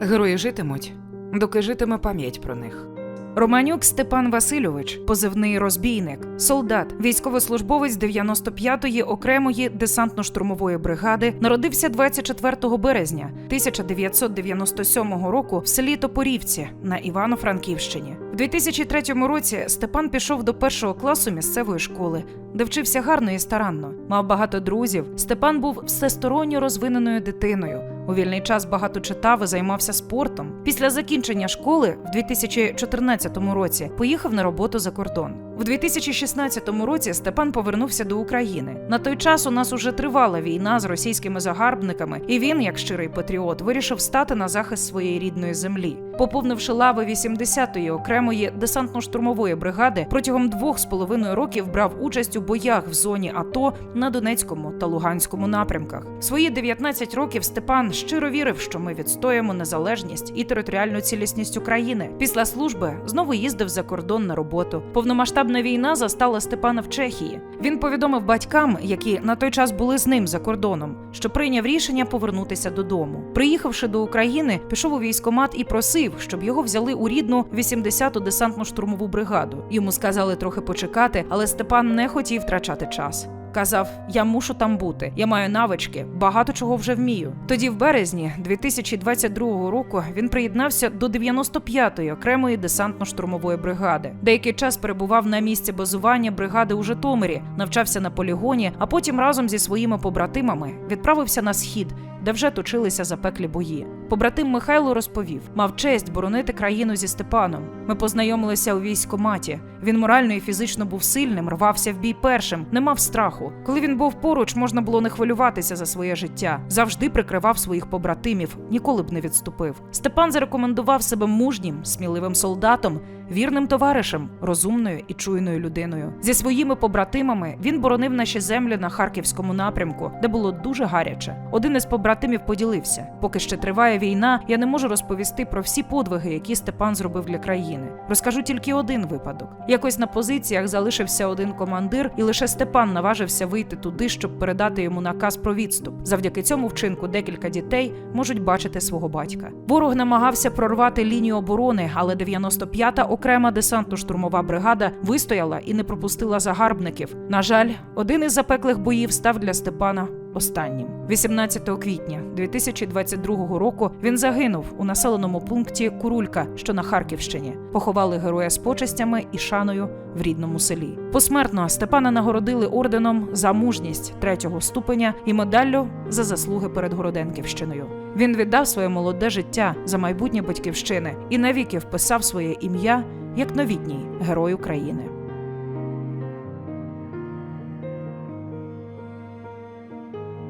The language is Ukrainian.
Герої житимуть, доки житиме пам'ять про них. Романюк Степан Васильович, позивний розбійник, солдат, військовослужбовець 95-ї окремої десантно-штурмової бригади, народився 24 березня 1997 року в селі Топорівці на Івано-Франківщині. В 2003 році Степан пішов до першого класу місцевої школи, де вчився гарно і старанно. Мав багато друзів. Степан був всесторонньо розвиненою дитиною. У вільний час багато читав і займався спортом. Після закінчення школи в 2014 році поїхав на роботу за кордон. В 2016 році Степан повернувся до України. На той час у нас уже тривала війна з російськими загарбниками, і він, як щирий патріот, вирішив стати на захист своєї рідної землі. Поповнивши лави 80-ї окремої десантно-штурмової бригади, протягом двох з половиною років брав участь у боях в зоні АТО на Донецькому та Луганському напрямках. Свої 19 років Степан щиро вірив, що ми відстоїмо незалежність і територіальну цілісність України. Після служби знову їздив за кордон на роботу. Повномасштабна війна застала Степана в Чехії. Він повідомив батькам, які на той час були з ним за кордоном, що прийняв рішення повернутися додому. Приїхавши до України, пішов у військкомат і просив, щоб його взяли у рідну 80-ту десантно-штурмову бригаду. Йому сказали трохи почекати, але Степан не хотів втрачати час. Казав: Я мушу там бути. Я маю навички, багато чого вже вмію. Тоді, в березні 2022 року, він приєднався до 95-ї окремої десантно-штурмової бригади. Деякий час перебував на місці базування бригади у Житомирі, навчався на полігоні, а потім разом зі своїми побратимами відправився на схід, де вже точилися запеклі бої. Побратим Михайло розповів: мав честь боронити країну зі Степаном. Ми познайомилися у військкоматі. Він морально і фізично був сильним, рвався в бій першим, не мав страху. Коли він був поруч, можна було не хвилюватися за своє життя. Завжди прикривав своїх побратимів, ніколи б не відступив. Степан зарекомендував себе мужнім, сміливим солдатом, вірним товаришем, розумною і чуйною людиною. Зі своїми побратимами він боронив наші землі на харківському напрямку, де було дуже гаряче. Один із побратимів поділився: поки ще триває війна, я не можу розповісти про всі подвиги, які Степан зробив для країни. Розкажу тільки один випадок. Якось на позиціях залишився один командир, і лише Степан наважився вийти туди, щоб передати йому наказ про відступ. Завдяки цьому вчинку декілька дітей можуть бачити свого батька. Ворог намагався прорвати лінію оборони, але 95-та окрема десантно-штурмова бригада вистояла і не пропустила загарбників. На жаль, один із запеклих боїв став для Степана останнім. 18 квітня 2022 року він загинув у населеному пункті Курулька, що на Харківщині. Поховали героя з почестями і шаною в рідному селі. Посмертно Степана нагородили орденом за мужність третього ступеня і медаллю за заслуги перед Городенківщиною. Він віддав своє молоде життя за майбутнє батьківщини і навіки вписав своє ім'я як новітній герой України.